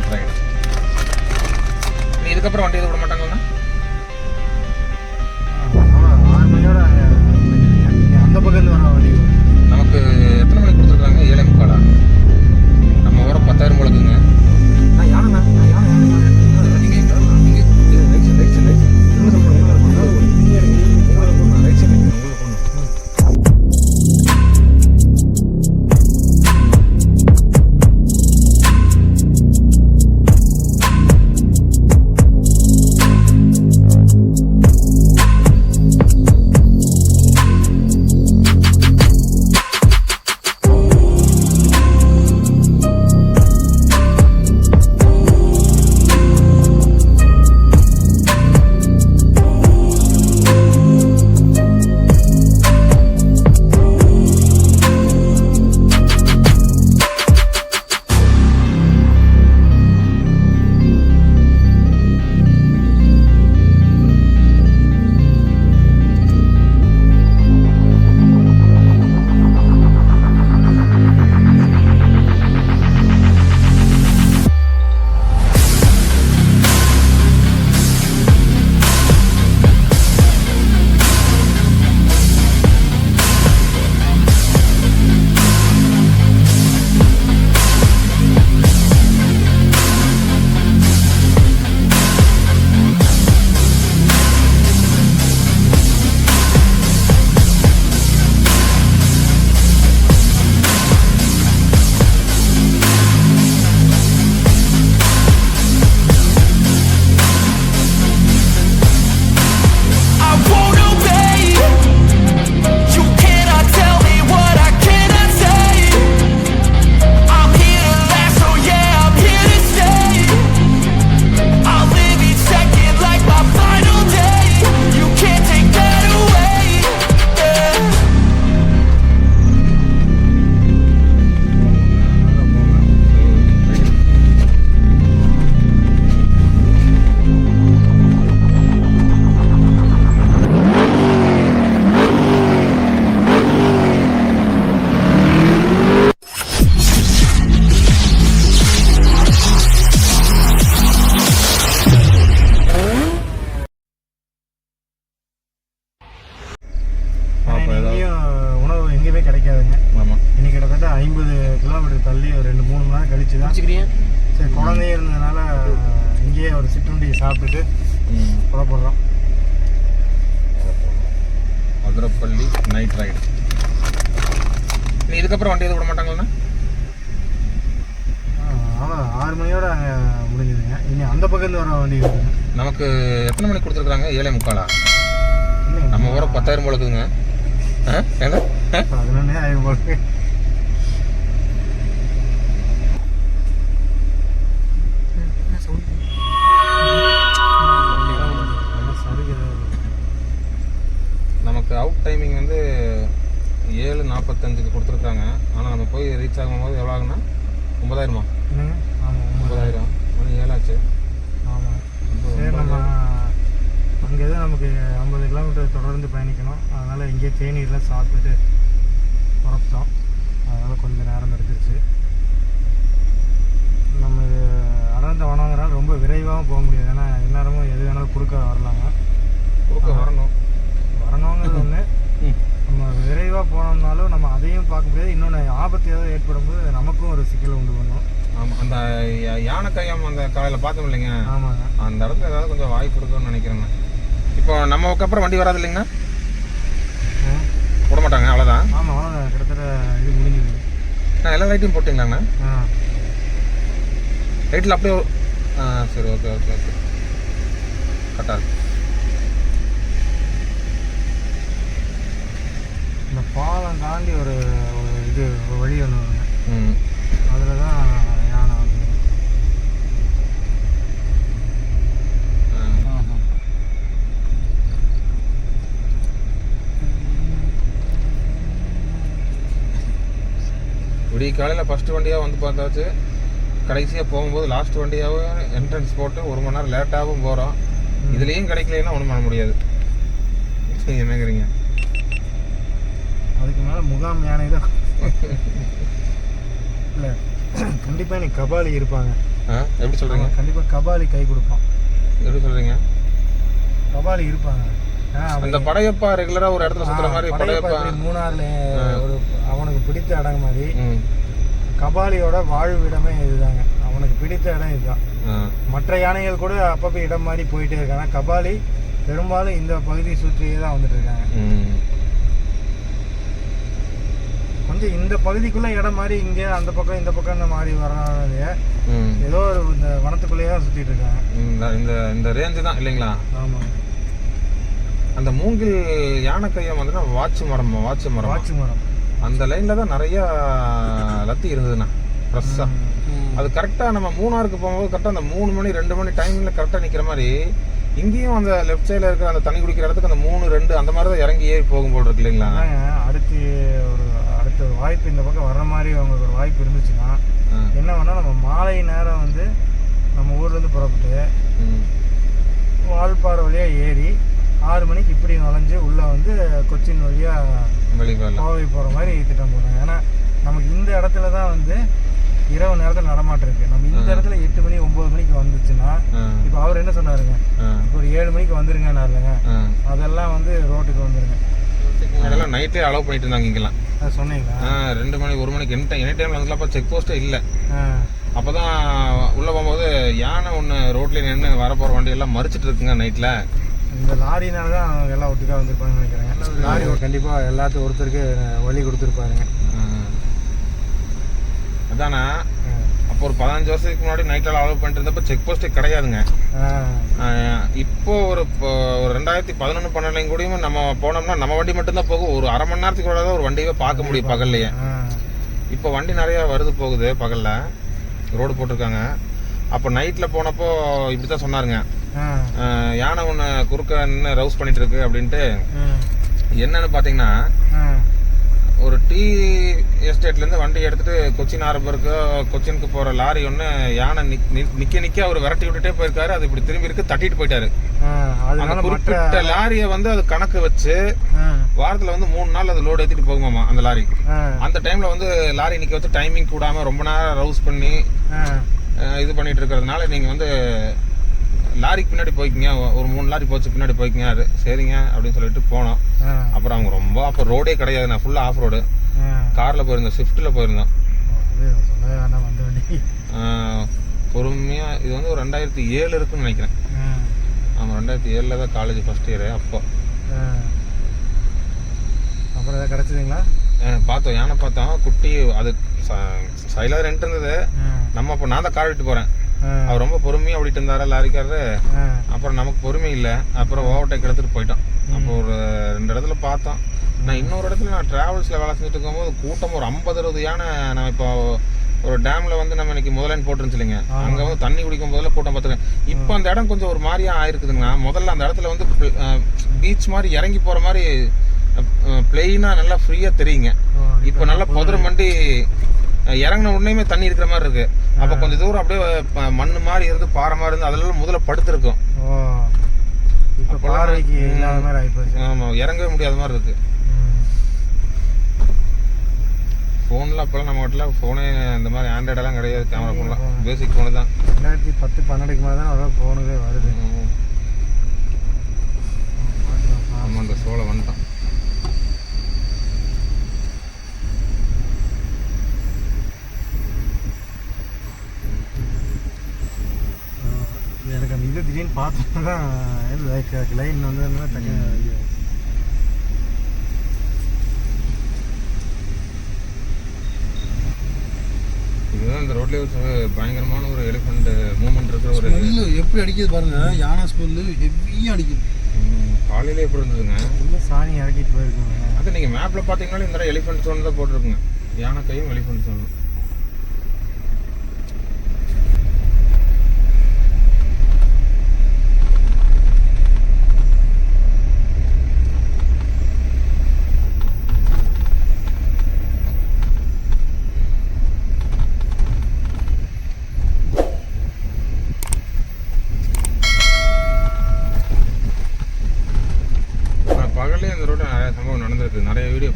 Night ride இதுக்கப்புறம் வண்டி எதுவும் விட மாட்டாங்கண்ணா நைட் ரைடு இதுக்கப்புறம் வண்டி எதுவும் விட மாட்டாங்களா அவ்வளோ ஆறு மணியோட அங்கே முடிஞ்சுதுங்க. இனி அந்த பக்கத்தில் வர வண்டி நமக்கு எத்தனை மணிக்கு கொடுத்துருக்காங்க ஏழை முக்காலா? நம்ம வர பத்தாயிரம் போலக்குங்க ஆ? ஏங்க? ஆ? பதினொன்னே ஆகி போட்டு டைமிங் வந்து ஏழு நாற்பத்தஞ்சுக்கு கொடுத்துருக்காங்க ஆனால் நம்ம போய் ரீச் ஆகும்போது எவ்வளோ ஆகுனா ஒன்பதாயிரமா? என்னங்க? ஆமாம் ஒன்பதாயிரம். மணி ஏழாச்சு. ஆமாம் சரி நம்ம அங்கே தான் நமக்கு ஐம்பது கிலோமீட்டர் தொடர்ந்து பயணிக்கணும். அதனால் இங்கேயே தேநீர்லாம் சாப்பிட்டுட்டு புறப்பட்டோம். அதனால் கொஞ்சம் நேரம் எடுத்துருச்சு நம்ம அடர்ந்த வனங்கிறனால ரொம்ப விரைவாகவும் போக முடியாது. ஏன்னா எந்நேரமும் எது வேணாலும் குறுக்க வரலாங்க. குறுக்க வரணும். வரணுங்கிறது ஒன்று நம்ம விரைவாக போனோம்னாலும் நம்ம அதையும் பார்க்க முடியாது. இன்னொன்று ஆபத்து ஏதாவது ஏற்படும் போது நமக்கும் ஒரு சிக்கலை உண்டு பண்ணும். ஆமாம் அந்த யானை கையம் அந்த காலையில் பார்த்தோம் இல்லைங்க? ஆமாங்க. அந்த இடத்துல ஏதாவது கொஞ்சம் வாய்ப்பு இருக்குன்னு நினைக்கிறேங்க. இப்போ நமக்கு அப்புறம் வண்டி வராது இல்லைங்கண்ணா ஆ, விட மாட்டாங்க அவ்வளோதான் ஆமாம் அவ்வளோதான் கிட்டத்தட்ட இது முடிஞ்சுது. நான் எல்லா லைட்டையும் போட்டிங்களாண்ணா ஆ. லைட்டில் அப்படியே ஆ சரி ஓகே ஓகே ஓகே. கரெக்டாக பாலம் தாண்டி ஒரு ஒரு இது ஒரு வழி ஒன்று வருங்க ம். அதில் தான் யானை வந்து. விடிய காலையில் ஃபஸ்ட்டு வண்டியாக வந்து பார்த்தாச்சு. கடைசியாக போகும்போது லாஸ்ட் வண்டியாகவும் என்ட்ரன்ஸ் போட்டு ஒரு மணி நேரம் லேட்டாகவும் போகிறோம் இதுலேயும் கிடைக்கலன்னா ஒன்றும் பண்ண முடியாது. என்னங்கிறீங்க அதுக்கு மேலே முகாம் யானை தான் இல்லை கண்டிப்பாக நீ கபாலி இருப்பாங்க. எப்படி சொல்கிறீங்க கண்டிப்பாக கபாலி கை கொடுப்பான். எப்படி சொல்கிறீங்க கபாலி இருப்பாங்க. அந்த படையப்பா ரெகுலராக ஒரு இடத்துல சுற்றுற மாதிரி படையப்பா மூணாறுல ஒரு அவனுக்கு பிடித்த இடம் மாதிரி கபாலியோட வாழ்விடமே இதுதாங்க. அவனுக்கு பிடித்த இடம் இதுதான். மற்ற யானைகள் கூட அப்பப்போ இடம் மாதிரி போயிட்டே இருக்காங்க. கபாலி பெரும்பாலும் இந்த பகுதியை சுற்றியே தான் வந்துட்டு இருக்காங்க. கொஞ்சம் இந்த பகுதிக்குள்ள இடம் மாதிரி இங்கே அந்த பக்கம் இந்த பக்கம் இந்த மாதிரி வராதே. ம். ஏதோ ஒரு இந்த வனத்துக்குள்ளேயே தான் சுற்றிட்டு இருக்காங்க இந்த இந்த இந்த ரேஞ்சு தான் இல்லைங்களா? ஆமாம் அந்த மூங்கில் யானை கையம் வந்துன்னா வாட்ச் மரம் வாட்ச் மரம்? வாட்சி மரம். அந்த லைனில் தான் நிறையா லத்தி இருந்ததுண்ணா ஃப்ரெஷ்ஷாக அது கரெக்டாக நம்ம மூணாருக்கு போகும்போது கரெக்டாக அந்த மூணு மணி ரெண்டு மணி டைமில் கரெக்டாக நிற்கிற மாதிரி இங்கேயும் அந்த லெஃப்ட் சைடில் இருக்கிற அந்த தண்ணி குடிக்கிற இடத்துக்கு அந்த மூணு ரெண்டு அந்த மாதிரி தான் இறங்கி ஏறி போகும் போல் இருக்கு இல்லைங்களா? அடுத்து ஒரு அடுத்த வாய்ப்பு இந்த பக்கம் வர்ற மாதிரி அவங்களுக்கு ஒரு வாய்ப்பு இருந்துச்சுன்னா. என்ன பண்ணால் நம்ம மாலை நேரம் வந்து நம்ம ஊர்லேருந்து புறப்பட்டு. வால்பாறை வழியாக ஏறி ஆறு மணிக்கு இப்படி நுழைஞ்சு உள்ளே வந்து கொச்சின் வழியாக கோவை போகிற மாதிரி திட்டம் போடுறாங்க. ஏன்னா நமக்கு இந்த இடத்துல தான் வந்து இரவு நேரத்தில் நடமாட்டம் இருக்குது நம்ம இந்த இடத்துல எட்டு மணி ஒம்பது மணிக்கு வந்துச்சுன்னா இப்போ அவர் என்ன சொன்னாருங்க? இப்போ ஒரு ஏழு மணிக்கு வந்துருங்கன்னாருலங்க ஆ. அதெல்லாம் வந்து ரோட்டுக்கு வந்துருங்க. அதெல்லாம் நைட்டே அலோவ் பண்ணிட்டு இருந்தாங்க இங்கெல்லாம். சொன்னீங்களா? ரெண்டு மணி ஒரு மணிக்கு. எனி டைம் எனி டைமில் வந்துலாம் அப்போ செக் போஸ்ட்டே இல்லை. அப்போ தான் உள்ளே போகும்போது யானை ஒன்று ரோட்ல நின்று வரப்போகிற வண்டியெல்லாம் மறிச்சிட்டு இருக்குங்க நைட்டில் இந்த லாரினால தான் எல்லாம் ஒட்டுக்கா வந்திருப்பாங்கன்னு நினைக்கிறேன். லாரி கண்டிப்பாக எல்லாத்துக்கும் ஒருத்தருக்கு வழி கொடுத்துருப்பாருங்க. அதானா? அப்போ ஒரு பதினஞ்சு வருஷத்துக்கு முன்னாடி நைட்டில் அலோவ் பண்ணிட்டு இருந்தப்போ செக் போஸ்ட்டே கிடையாதுங்க. இப்போ ஒரு ஒரு ரெண்டாயிரத்தி பதினொன்று பன்னெண்டுலையும் கூடயும் நம்ம போனோம்னா நம்ம வண்டி மட்டும்தான் போகும். ஒரு அரை மணி நேரத்துக்கு கூட தான் ஒரு வண்டியவே பார்க்க முடியும் பகல்லையே. இப்போ வண்டி நிறையா வருது போகுது பகலில். ரோடு போட்டிருக்காங்க. அப்போ நைட்டில் போனப்போ இப்படி தான் சொன்னாருங்க யானை ஒன்று குறுக்க நின்று ரவுஸ் பண்ணிட்டு இருக்கு அப்படின்ட்டு. என்னன்னு பார்த்தீங்கன்னா ஒரு டீ எஸ்டேட்லேருந்து வண்டி எடுத்துட்டு கொச்சின் ஹார்பருக்கு கொச்சினுக்கு போகிற லாரி ஒன்று யானை நிக்க நிக்க அவர் விரட்டி விட்டுட்டே போயிருக்காரு. அது இப்படி திரும்பி இருக்கு தட்டிட்டு போயிட்டாரு. அந்த குறிப்பிட்ட லாரியை வந்து அது கணக்கு வச்சு வாரத்துல வந்து மூணு நாள் அது லோடு ஏத்திட்டு போகுமாமா அந்த லாரி. அந்த டைம்ல வந்து லாரி நிக்க வச்சு டைமிங் கூடாம ரொம்ப நேரம் ரவுஸ் பண்ணி இது பண்ணிட்டு இருக்கிறதுனால நீங்க வந்து லாரிக்கு பின்னாடி போய்க்கிங்க ஒரு மூணு லாரி போச்சு பின்னாடி போய்க்கிங்க அது சரிங்க அப்படின்னு சொல்லிட்டு போனோம். அப்புறம் அவங்க ரொம்ப அப்போ ரோடே கிடையாது. நான் ஃபுல்லாக ஆஃப் ரோடு காரில் போயிருந்தோம் ஸ்விஃப்ட்டில் போயிருந்தோம். பொறுமையாக இது வந்து ஒரு ரெண்டாயிரத்தி ஏழு இருக்குன்னு நினைக்கிறேன். ஆமாம் ரெண்டாயிரத்தி ஏழில் தான் காலேஜ் ஃபஸ்ட் இயரு அப்போ. அப்புறம் ஏதாவது கிடச்சிதுங்களா? பார்த்தோம் யானை பார்த்தோம். குட்டி அது சைலாக ரெண்டு இருந்தது. நம்ம அப்போ நான் தான் கார் விட்டு போகிறேன் அவர் ரொம்ப பொறுமையாக ஓடிட்டு இருந்தாரா லாரிக்காரரு? அப்புறம் நமக்கு பொறுமை இல்லை. அப்புறம் ஓவர்டேக் எடுத்துகிட்டு போயிட்டோம் அப்போ ஒரு ரெண்டு இடத்துல பார்த்தோம். நான் இன்னொரு இடத்துல நான் டிராவல்ஸில் வேலை செஞ்சுட்டு இருக்கும்போது கூட்டம் ஒரு ஐம்பது அறுபது யானை நான் இப்போ ஒரு டேமில் வந்து நம்ம இன்னைக்கு முதலைன்னு போட்டுருந்துச்சு இல்லைங்க. அங்கே வந்து தண்ணி குடிக்கும் போதெல்லாம் கூட்டம் பார்த்துருக்கேன் இப்போ அந்த இடம் கொஞ்சம் ஒரு மாதிரியா ஆயிருக்குதுங்க முதல்ல அந்த இடத்துல வந்து பீச் மாதிரி இறங்கி போகிற மாதிரி பிளெயினாக நல்லா ஃப்ரீயாக தெரியுங்க. இப்போ நல்லா புதர். மண்டி இறங்குன உடனேயுமே தண்ணி இருக்கிற மாதிரி இருக்கு. அப்போ கொஞ்சம் தூரம் அப்படியே மண்ணு மாதிரி இருந்து பாறை மாதிரி இருந்து அதெல்லாம் முதல்ல படுத்திருக்கும். பார்வைக்கு இல்லாத மாதிரி ஆகிப்போச்சு ஆமாம் இறங்கவே முடியாத மாதிரி இருக்கு. ஃபோனில் அப்போல்லாம் நம்ம வீட்டில் ஃபோனே இந்த மாதிரி ஆண்ட்ராய்டெல்லாம் கிடையாது கேமரா ஃபோன்லாம் பேசிக் ஃபோனு தான். ரெண்டாயிரத்தி பத்து பன்னெண்டுக்கு மேலே தான் அவ்வளோ ஃபோனுவே வருது. ஆமாம் அந்த சோளை வந்துட்டோம் எனக்கு அந்த பார்த்தோம் தான் லைக் லைன் வந்து டக்குன்னு இது இதுதான் இந்த ரோட்லேயே ஒரு பயங்கரமான ஒரு எலிஃபண்ட் மூமெண்ட் இருக்கிற ஒரு ஸ்மெல்லு எப்படி அடிக்குது பாருங்க. யானை ஸ்மெல்லு ஹெவியாக அடிக்குது. காலையிலே எப்படி இருந்ததுங்க? ஃபுல்லாக சாணி இறக்கிட்டு போயிருக்குங்க. அது நீங்கள் மேப்பில் பார்த்தீங்கன்னாலே இந்த எலிஃபண்ட் சோன் தான் போட்டிருக்குங்க. யானை கையும் எலிஃபண்ட் சோன்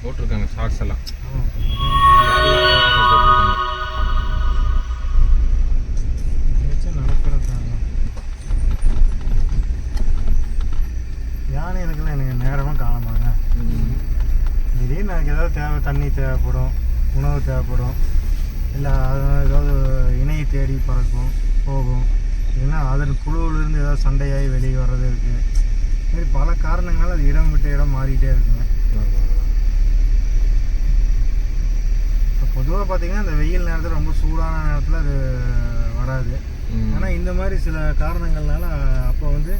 போட்டிருக்காங்க ஷார்ட்ஸ் எல்லாம். யானைகளுக்கெல்லாம் எனக்கு நேரமாக காணமாங்க திடீர்னு எனக்கு ஏதாவது தேவை தண்ணி தேவைப்படும் உணவு தேவைப்படும் இல்லை அது ஏதாவது இணையை தேடி பறக்கும் போகும். இல்லைன்னா அதன் குழுவிலிருந்து ஏதாவது சண்டையாகி வெளியே வர்றது இருக்குது இது மாதிரி பல காரணங்களால் அது இடம் விட்டு இடம் மாறிக்கிட்டே இருக்குங்க. பொதுவாக பார்த்தீங்கன்னா இந்த வெயில் நேரத்தில் ரொம்ப சூடான நேரத்தில் அது வராது. ஆனால் இந்த மாதிரி சில காரணங்கள்னால அப்போ வந்து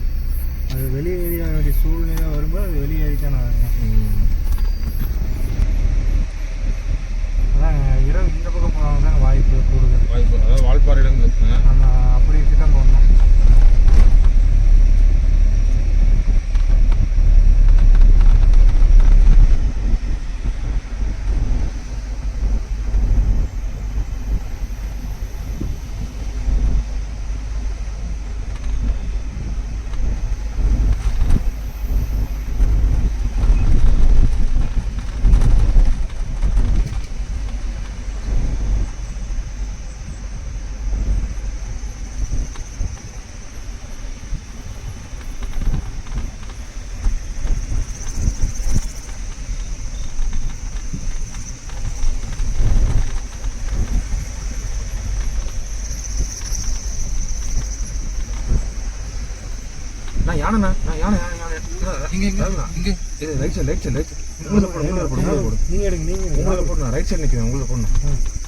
அது வெளியேறிய வேண்டிய சூழ்நிலை வரும்போது அது வெளியேறித்தான் ஆகுங்க. அதான் இரவு இந்த பக்கம் போகிறவங்க தான் வாய்ப்பு கூடுதல். வாய்ப்பு அதாவது வால்பாறையிடம் இருக்குங்க நம்ம அப்படி திட்டம் போடணும் நான் யானைண்ணா நான் யானை யானை யானை இங்க இங்க இங்க. இது right side right side right side உங்களுக்கு போடு உங்களுக்கு போடு நீங்கள் எடுங்க நீங்கள் எடுங்க. உங்களுக்கு போடு நான் ரைட் சைடு நிற்கிறேன் உங்களுக்கு போடணும்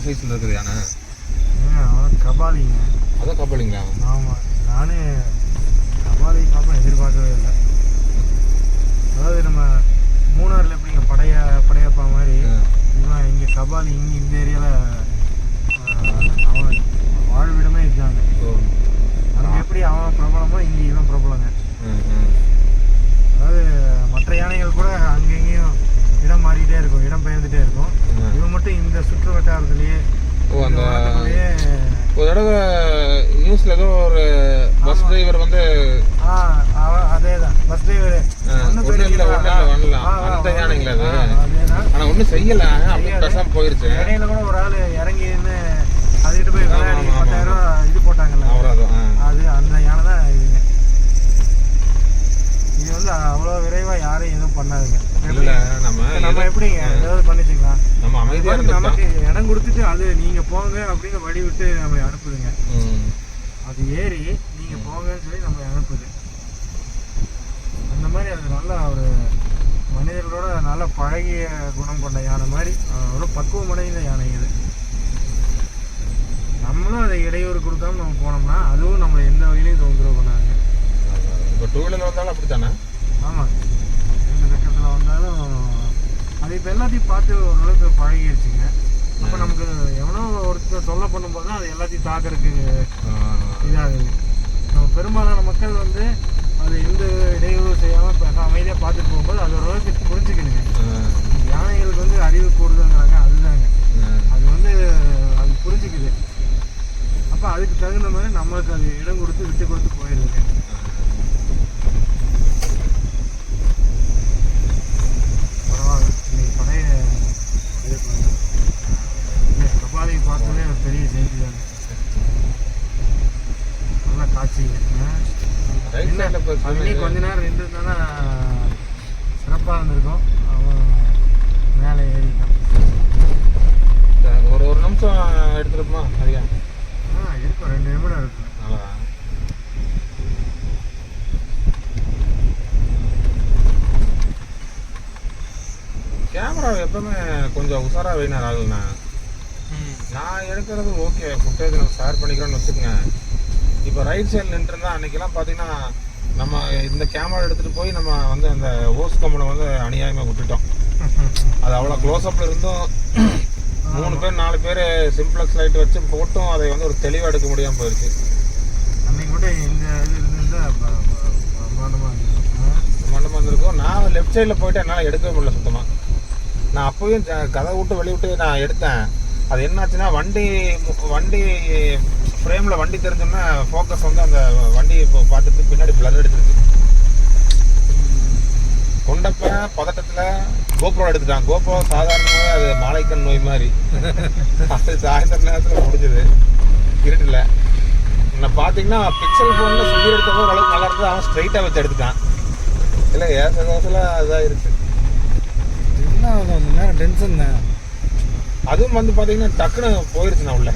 சைஸில் இருக்குது யானை. கபாலிங்க. அதான் கப்பலிங்களா ஆமாம் நானே கபாலி பார்ப்பேன் எதிர்பார்க்கவே இல்லை. அதாவது நம்ம மூணாரில் எப்படிங்க படைய படையப்பா மாதிரி இவன் இங்கே கபாலி இங்கே இந்த ஏரியாவில் அவன் வாழ்விடமே இருக்காங்க அங்கே எப்படி அவன் பிரபலமோ இங்கே இவன் பிரபலங்க ம் ம் அதாவது மற்ற யானைகள் கூட அங்கங்கேயும் இடம் மாறிக்கிட்டே இருக்கும் இடம் பெயர்ந்துட்டே இருக்கும் ம். இவன் மட்டும் இந்த சுற்று வட்டாரத்திலேயே ஓ அந்த வட்டாரத்திலேயே ஒரு தடவை நியூஸ்ல ஏதோ ஒரு பஸ் டிரைவர் வந்து அதேதான். பஸ் டிரைவர் இல்ல, இல்ல, இல்ல. அந்த யானைங்களா அது? ஒன்றும் செய்யல. அப்படியே பேசாம போயிருச்சு. இடையில கூட ஒரு ஆள் இறங்கி நின்னு அதுகிட்ட போய் விளையாடி. பத்தாயிரம் இது போட்டாங்கல்ல. அவராதும் ஆ. அது அந்த யானை தான் இதுங்க இது வந்து அவ்வளோ விரைவா யாரையும் எதுவும் பண்ணாதுங்க. இல்ல நம்ம எப்படிங்க ஏதாவது பண்ணிச்சிங்களா? நம்ம அமைதியா இருந்துட்டோம் நமக்கு இடம் கொடுத்துட்டு அது நீங்க போங்க அப்படின்னு வழி விட்டு நம்மளை அனுப்புதுங்க. அது ஏறி நீங்க போங்கன்னு சொல்லி நம்மளை அனுப்புது. அந்த மாதிரி அது நல்ல ஒரு மனிதர்களோட நல்ல பழகிய குணம் கொண்ட யானை மாதிரி ஒரு பக்குவம் அடைந்த யானை இது. நம்மளும் அதை இடையூறு கொடுக்காம நம்ம போனோம்னா அதுவும் நம்மளை எந்த வகையிலையும் தொந்தரவு பண்ணாதுங்க இப்போ டூ வீலர் வந்தாலும் அப்படித்தானே? ஆமாம் எந்த கட்டத்தில் வந்தாலும் அது இப்போ எல்லாத்தையும் பார்த்து ஓரளவுக்கு பழகிருச்சுங்க. அப்போ நமக்கு எவனோ ஒருத்தர் தொல்லை பண்ணும்போது தான் அது எல்லாத்தையும் தாக்கறதுக்கு. இதாகுது. நம்ம பெரும்பாலான மக்கள் வந்து அது எந்த இடையூறு செய்யாமல் அமைதியாக பார்த்துட்டு போகும்போது அது ஓரளவுக்கு புரிஞ்சுக்கணுங்க. யானைகளுக்கு வந்து அறிவு கூடுதல்ங்கிறாங்க அதுதாங்க. அது வந்து அது புரிஞ்சுக்குது. அப்போ அதுக்கு தகுந்த மாதிரி நம்மளுக்கு அது இடம் கொடுத்து விட்டு கொடுத்து போயிடுதுங்க பரவாயில்ல இன்னைக்கு படைய இது பண்ணு. இல்லை கபாலியை பார்த்ததே ஒரு பெரிய செய்தி தாங்க நல்ல காட்சிங்க ஆ. ரைட் என்ன சைடில் போய் அது இன்னும் கொஞ்ச நேரம் நின்றுருந்தானா சிறப்பாக இருந்திருக்கும் அவன் எடுத்துருப்போமா சரியா ஆ இருக்கும் ரெண்டு நிமிடம் இருக்கு அவ்வளோதான் கேமரா எப்பவுமே கொஞ்சம் உஷாரா வைனா ராகுல்ண்ணா நான். எடுக்கிறது ஓகே ஃபுட்டேஜ் நம்ம ஷேர் பண்ணிக்கிறோம்னு வச்சுக்கோங்க. இப்போ ரைட் சைடில் நின்றுருந்தா அன்றைக்கெல்லாம் பார்த்தீங்கன்னா நம்ம இந்த கேமரா எடுத்துகிட்டு போய் நம்ம வந்து அந்த ஓஸ் கம்பனை வந்து அநியாயமாக விட்டுட்டோம். அது அவ்வளோ க்ளோஸ்அப்பில் இருந்தும் மூணு பேர் நாலு பேர் சிம்ப்ளக்ஸ் லைட் வச்சு போட்டும் அதை வந்து ஒரு தெளிவாக எடுக்க முடியாமல் போயிடுச்சு அன்னைக்கு கூட இந்த இருந்திருக்கும். மண்டபம் வந்திருக்கும் நான் லெஃப்ட் சைடில் போயிட்டு என்னால் எடுக்கவே முடியல சுத்தமாக நான் அப்போயும் கதை விட்டு வெளிய விட்டு நான் எடுத்தேன். அது என்னாச்சுன்னா வண்டி வண்டி ஃப்ரேமில் வண்டி தெரிஞ்சோன்னா ஃபோக்கஸ் வந்து அந்த வண்டியை இப்போ பார்த்துட்டு பின்னாடி பிளர் எடுத்துருக்கு கொண்டப்ப பதட்டத்தில் கோப்ரோ எடுத்துட்டான். கோப்ரோ சாதாரணமாகவே அது மாலைக்கண் நோய் மாதிரி. அது சாயந்தர நேரத்தில் முடிஞ்சது. இருட்டில். என்ன பார்த்தீங்கன்னா பிக்சல் ஃபோனில் சுற்றி எடுத்தப்போ ஓரளவுக்கு நல்லா இருந்தது. அவன் ஸ்ட்ரைட்டாக வச்சு எடுத்துட்டான். இல்லை ஏச தோசையில் இருக்குது ஆகும் அந்த நேரம் டென்ஷன் தான். அதுவும் வந்து பார்த்தீங்கன்னா டக்குன்னு போயிருச்சு நான் உள்ள.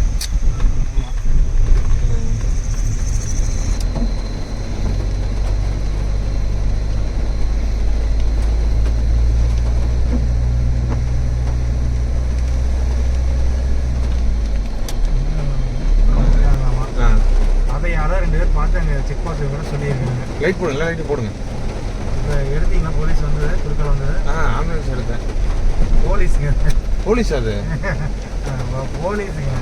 ஆமா. அதை யாரோ ரெண்டு பேர் பார்த்து அங்கே செக் போஸ்ட் சொல்லியிருக்காங்க. லைட் போடுங்க லைட் போடுங்க. எடுத்தீங்கன்னா போலீஸ் வந்தது குறுக்கல் வந்தது. ஆ ஆம்புலன்ஸ் எடுத்தேன். போலீஸுங்க. போலீஸ் அது? போலீஸுங்க.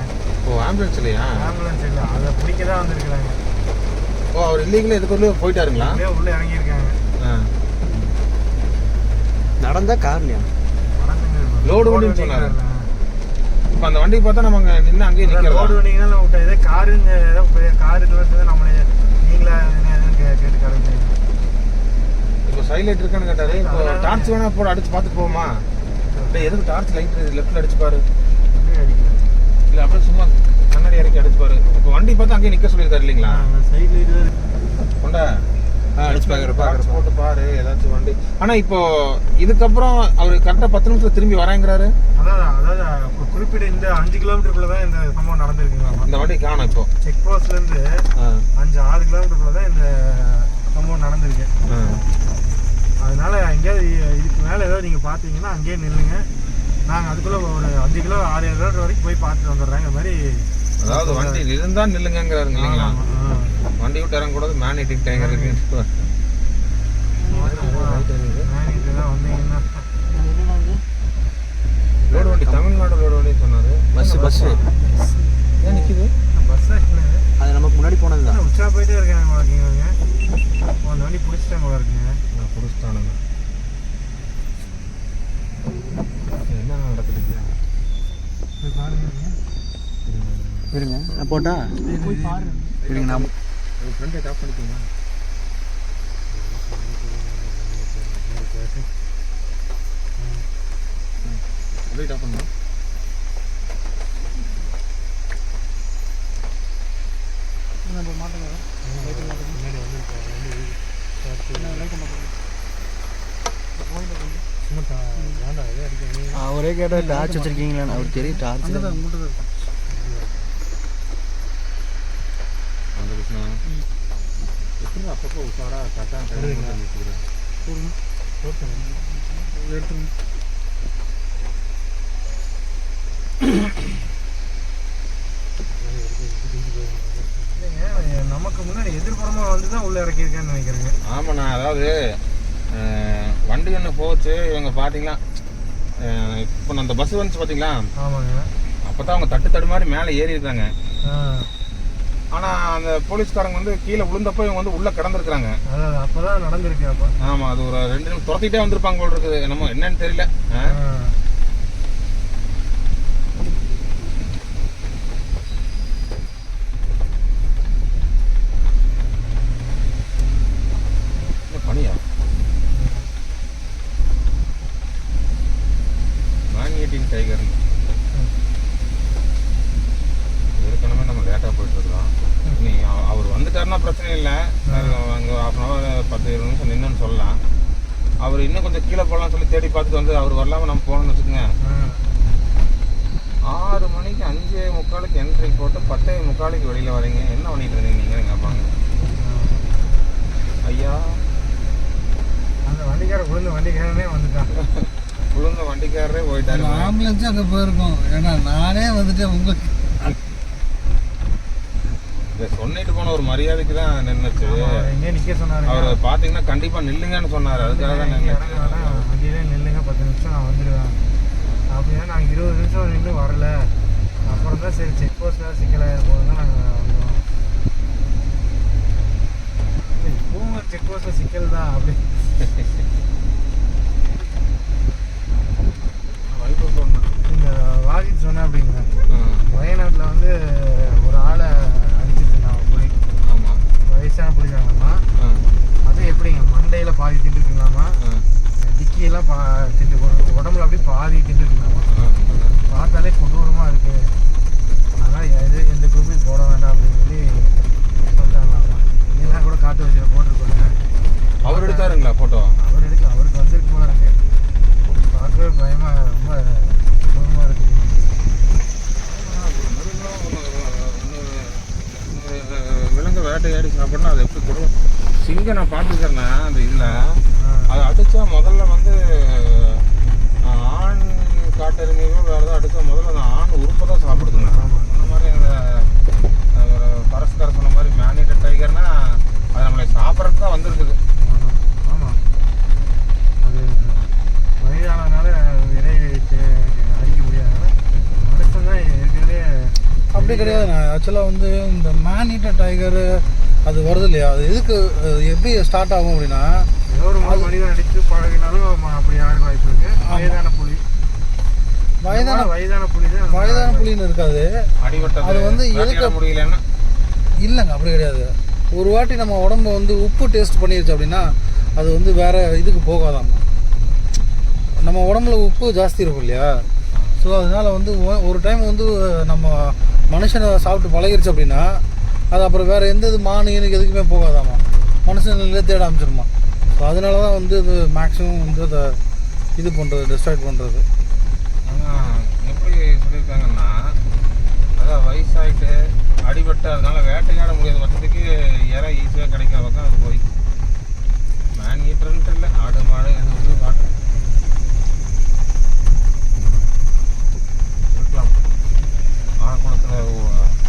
ஓ ஆம்புலன்ஸ் இல்லையா? ஆம்புலன்ஸ் இல்லை. அதை பிடிக்க தான் வந்திருக்கிறாங்க. ஓ அவர் இல்லீங்களா இதுக்குள்ளே போயிட்டாருங்களா? அப்படியே உள்ளே இறங்கியிருக்காங்க. ஆ. நடந்தா கார்லையா. லோடு வண்டின்னு சொன்னாரு. இப்போ அந்த வண்டி பார்த்தா நம்ம அங்கே நின்று அங்கேயே அதான் நிற்கிறதா லோடு வண்டிங்கன்னா நம்ம. இதே காருங்க ஏதோ கார் வந்து நம்மளே நீங்களா கேட்டு இப்போ சைலைட் இருக்கான்னு கேட்டாரு இப்போ டார்ச் வேணா போட அடிச்சு பார்த்துட்டு போவோமா? இல்லை எதுக்கு டார்ச் லைட் லெஃப்ட்டில் அடிச்சு பாரு. இல்லை அப்படியே சும்மா கண்ணாடி இறக்கி அடிச்சு பாரு. இப்போ வண்டி பார்த்து அங்கேயே நிற்க சொல்லியிருக்காரு இல்லைங்களா? சைடில் இது கொண்டா? அடிச்சு பார்க்கற, பார்க்கற, போட்டு பாரு ஏதாச்சும் வண்டி. ஆனா இப்போ இதுக்கப்புறம் அவர் கரெக்டா பத்து நிமிஷத்துல திரும்பி வரேங்கிறாரு? அதான் அதாவது கு- குறிப்பிட்ட இந்த அஞ்சு கிலோமீட்டருக்குள்ள தான் இந்த சம்பவம் நடந்திருக்குங்களாமா? இந்த வண்டி காணும் இப்போ. செக் போஸ்ட்லேருந்து அஞ்சு ஆறு கிலோமீட்டருக்குள்ள தான் இந்த சம்பவம் நடந்திருக்கு அதனால எங்கேயாவது இ- இதுக்கு மேலே ஏதாவது நீங்கள் பார்த்தீங்கன்னா அங்கேயே நில்லுங்க. நாங்கள் அதுக்குள்ளே ஒரு அஞ்சு கிலோ ஆறு ஏழு கிலோமீட்டர் வரைக்கும் போய் பார்த்துட்டு வந்துடுறாங்க மாதிரி அதாவது வண்டி இருந்தா நில்லுங்கிறாரு இல்லைங்களா. வண்டி விட்டு இறங்கக்கூடாது மேக்னெட்டிக் டயர் இருக்கு மேனேஜர் தான் வந்தீங்கன்னா. லோடு வண்டி தமிழ்நாடு லோடு வண்டின்னு சொன்னாரு. பஸ் பஸ் ஏன் நிக்குது? பஸ்ஸா என்னது அது நமக்கு முன்னாடி போனது தான். உச்சா போயிட்டே இருக்காங்க போல இருக்கீங்க. அந்த வண்டி பிடிச்சிட்டாங்க போல இருக்குங்க. நான் புடிச்சிட்டானுங்க என்ன நடக்குதுங்க போய் பாருங்க இருங்க. நான் போட்டா? இருங்க நான் ஃப்ரெண்டை டாப் பண்ணிக்கோங்க அப்படியே டாப் பண்ணணும் சும்மா முன்னாடி வந்து இதே அடிக்காதீங்க அவரே கேட்டால் டார்ச் வச்சிருக்கீங்களான்னு அவர் தெரியும் டார்ச் அந்த கிருஷ்ணா எப்படி அப்பப்போ உஷாரா கரெக்டாக நிற்கிறேன் இல்லைங்க நமக்கு முன்னாடி எதிர்ப்புறமா வந்து தான் உள்ள இறக்கியிருக்கேன்னு நினைக்கிறேங்க. ஆமாண்ணா அதாவது வண்டி ஒன்று போச்சு. இவங்க பார்த்தீங்களா இப்போ அந்த பஸ் வந்துச்சு பார்த்தீங்களா ஆமாங்க. அப்போ தான் அவங்க தட்டு தடு மாதிரி மேலே ஏறி இருக்காங்க ஆனால் அந்த போலீஸ்காரங்க வந்து கீழே விழுந்தப்போ இவங்க வந்து உள்ளே கிடந்திருக்கிறாங்க. அதான் அப்பதான் நடந்திருக்கு அப்போ. ஆமாம் அது ஒரு ரெண்டு நிமிஷம் துரத்திட்டே வந்திருப்பாங்க போல இருக்குது. என்னமோ என்னன்னு தெரியல ஆ? ஆ. என்ன பனியா மேக்னேட்டிங் டைகர் ஏற்கனவே நம்ம லேட்டாக போயிட்டு இருக்கிறோம் நீ அவ- அவர் வந்துட்டாருன்னா பிரச்சனை இல்லை. அங்கே ஹாஃப் அன் ஹவர் பத்து இருபது நிமிஷம் நின்றுன்னு சொல்லலாம். அவர் இன்னும் கொஞ்சம் கீழே போகலாம்னு சொல்லி தேடி பார்த்துட்டு வந்து அவர் வரலாம நம்ம போகணும்னு வச்சுக்கோங்க. ஆறு மணிக்கு அஞ்சே முக்கால் முக்காலுக்கு என்ட்ரி போட்டு பத்தே முக்காலுக்கு வெளியில் வரீங்க. என்ன பண்ணிட்டு இருந்தீங்க நீங்கள் கேட்பாங்க ஐயா. அந்த வண்டிக்கார விழுந்து வண்டிக்காரனே வந்துட்டான். விழுந்த வண்டிக்காரரே போயிட்டாரு. ஆம்புலன்ஸ் அங்கே போயிருக்கோம். ஏன்னா நானே வந்துட்டு உங்களுக்கு இதை சொன்னிட்டு போன ஒரு மரியாதைக்கு தான் நின்றுச்சு எங்கேயே நிக்க சொன்னாருங்க. அவர் பார்த்தீங்கன்னா கண்டிப்பாக நில்லுங்கன்னு சொன்னார். அதுக்காக தான் நின்றுச்சு வண்டியிலே நில்லுங்க பத்து நிமிஷம் நான் வந்துடுவேன். அப்படின்னா நாங்கள் இருபது நிமிஷம் நின்று வரல. அப்புறம் தான் சரி செக் போஸ்ட்டில் சிக்கலாக போது தான் நாங்கள் வந்தோம் இல்லை, இப்பவும் செக் போஸ்ட்டில் சிக்கல் தான் அப்படி வைப்பு சொன்னேன் இந்த வாதிட்டு சொன்னேன் அப்படிங்க ம், வயநாட்டில் வந்து ஒரு ஆளை அடிச்சிட்டு இருந்தாங்க புலி ஆமாம் வயசான புலிதாங்கம்மா ம், அது எப்படிங்க மண்டையில் பாதி தின்றுருக்குங்களாமா ம், டிக்கியெல்லாம் பா திண்டு உடம்புல அப்படியே பாதி தின்றுருக்குங்களாமா ம், ம். பார்த்தாலே கொடூரமாக இருக்கு அதனால் எது எந்த குரூப்பையும் போட வேண்டாம் அப்படின்னு சொல்லி சொல்லிட்டாங்களாமா இதெல்லாம் கூட காட்டு வச்சுல போட்டிருக்கோங்க அவர் எடுத்தாருங்களா ஃபோட்டோ அவர் எடுக்க அவருக்கு வந்திருக்கு போல இருக்கு பார்க்கவே பயமாக ரொம்ப கொடூரமாக இருக்கு விலங்கு வேட்டையாடி சாப்பிடணும் அது எப்படி கொடுக்கும் சிங்கம் நான் பார்த்துக்கிறேன்னா அந்த இதில். அது அடித்தா முதல்ல வந்து ஆண் காட்டெருமையோ வேறு ஏதாவது அடித்தா முதல்ல அந்த ஆண் உறுப்பை தான் சாப்பிடுதுங்க ஆமாம். அந்த மாதிரி அந்த பரஸ்கார சொன்ன மாதிரி மேனிட்ட டைகர்னா அது நம்மளை சாப்பிட்றதுக்கு தான் வந்திருக்குது. ஆமாம் ஆமாம் அது வயதானதுனால இறை அடிக்க முடியாதனால மனுஷன் தான் ஏற்கனவே அப்படி கிடையாது. ஆக்சுவலாக வந்து இந்த மேன் ஈட்டர் டைகரு அது வருது இல்லையா? அது எதுக்கு எப்படி ஸ்டார்ட் ஆகும் அப்படின்னா ஏதோ ஒரு மனிதன் அடித்து பழகினாலும் அப்படி ஆக வாய்ப்பு இருக்கு. வயதான புலி. வயதான வயதான புலி தான் வயதான புலின்னு இருக்காது. அது வந்து எதுக்கு- முடியலன்னா? இல்லைங்க அப்படி கிடையாது. ஒரு வாட்டி நம்ம உடம்ப வந்து உப்பு டேஸ்ட் பண்ணிருச்சு அப்படின்னா அது வந்து வேற இதுக்கு போகாதாம். நம்ம உடம்புல உப்பு ஜாஸ்தி இருக்கும் இல்லையா? ஸோ அதனால வந்து ஒரு டைம் வந்து நம்ம மனுஷனை சாப்பிட்டு பழகிருச்சு அப்படின்னா அது அப்புறம் வேறு எந்த இது மானு எதுக்குமே போகாதாமா. மனுஷனிலே தேட ஆரம்பிச்சிருமா. ஸோ அதனால தான் வந்து இது மேக்ஸிமம் வந்து அதை இது பண்ணுறது டிஸ்ட்ராக்ட் பண்ணுறது ஆனால் எப்படி சொல்லியிருக்காங்கன்னா அதான் வயசாகிட்டு அடிபட்டு அதனால வேட்டையாட முடியாத பட்சத்துக்கு இறை ஈஸியாக கிடைக்கிற பக்கம் அது போய். மேன் ஈட்டர்ன்ட்டு இல்லை ஆடு மாடு எது வந்து contra o